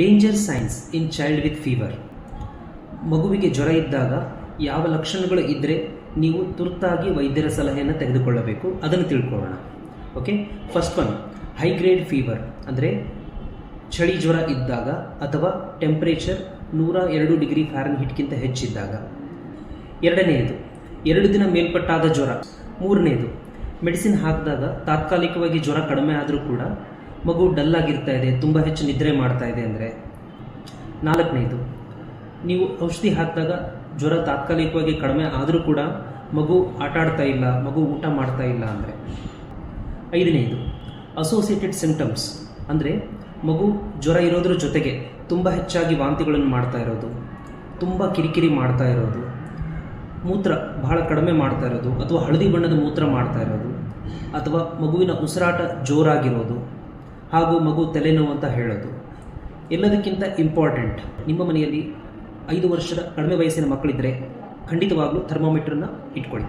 Danger signs in child with fever ಮಗುವಿಗೆ ಜ್ವರ ಇದ್ದಾಗ ಯಾವ ಲಕ್ಷಣಗಳು ಇದ್ದರೆ ನೀವು ತುರ್ತಾಗಿ ವೈದ್ಯರ ಸಲಹೆಯನ್ನು ತೆಗೆದುಕೊಳ್ಳಬೇಕು. ಅದನ್ನು ತಿಳ್ಕೊಳ್ಳೋಣ. Okay first one high grade fever ಅಂದರೆ ಚಳಿ ಜ್ವರ ಇದ್ದಾಗ ಅಥವಾ ಟೆಂಪರೇಚರ್ ನೂರ ಎರಡು ಡಿಗ್ರಿ ಫ್ಯಾರನ್ ಹಿಟ್ಗಿಂತ ಹೆಚ್ಚಿದ್ದಾಗ. ಎರಡನೆಯದು, ಎರಡು ದಿನ ಮೇಲ್ಪಟ್ಟಾದ ಜ್ವರ. ಮೂರನೆಯದು, ಮೆಡಿಸಿನ್ ಹಾಕಿದಾಗ ತಾತ್ಕಾಲಿಕವಾಗಿ ಜ್ವರ ಕಡಿಮೆ ಆದರೂ ಕೂಡ ಮಗು ಡಲ್ ಆಗಿರ್ತಾ ಇದೆ, ತುಂಬ ಹೆಚ್ಚು ನಿದ್ರೆ ಮಾಡ್ತಾ ಇದೆ ಅಂದರೆ. ನಾಲ್ಕನೇದು, ನೀವು ಔಷಧಿ ಹಾಕಿದಾಗ ಜ್ವರ ತಾತ್ಕಾಲಿಕವಾಗಿ ಕಡಿಮೆ ಆದರೂ ಕೂಡ ಮಗು ಆಟ ಆಡ್ತಾ ಇಲ್ಲ, ಮಗು ಊಟ ಮಾಡ್ತಾ ಇಲ್ಲ ಅಂದರೆ. ಐದನೇದು ಅಸೋಸಿಯೇಟೆಡ್ ಸಿಂಪ್ಟಮ್ಸ್ ಅಂದರೆ ಮಗು ಜ್ವರ ಇರೋದ್ರ ಜೊತೆಗೆ ತುಂಬ ಹೆಚ್ಚಾಗಿ ವಾಂತಿಗಳನ್ನು ಮಾಡ್ತಾ ಇರೋದು, ತುಂಬ ಕಿರಿಕಿರಿ ಮಾಡ್ತಾ ಇರೋದು, ಮೂತ್ರ ಬಹಳ ಕಡಿಮೆ ಮಾಡ್ತಾ ಇರೋದು, ಅಥವಾ ಹಳದಿ ಬಣ್ಣದ ಮೂತ್ರ ಮಾಡ್ತಾ ಇರೋದು, ಅಥವಾ ಮಗುವಿನ ಉಸಿರಾಟ ಜೋರಾಗಿರೋದು ಹಾಗೂ ಮಗು ತಲೆನೋವು ಅಂತ ಹೇಳೋದು ಎಲ್ಲದಕ್ಕಿಂತ ಇಂಪಾರ್ಟೆಂಟ್ ನಿಮ್ಮ ಮನೆಯಲ್ಲಿ ಐದು ವರ್ಷದ ಕಡಿಮೆ ವಯಸ್ಸಿನ ಮಕ್ಕಳಿದ್ದರೆ ಖಂಡಿತವಾಗಲೂ ಥರ್ಮೋಮೀಟ್ರನ್ನ ಇಟ್ಕೊಳ್ಳಿ.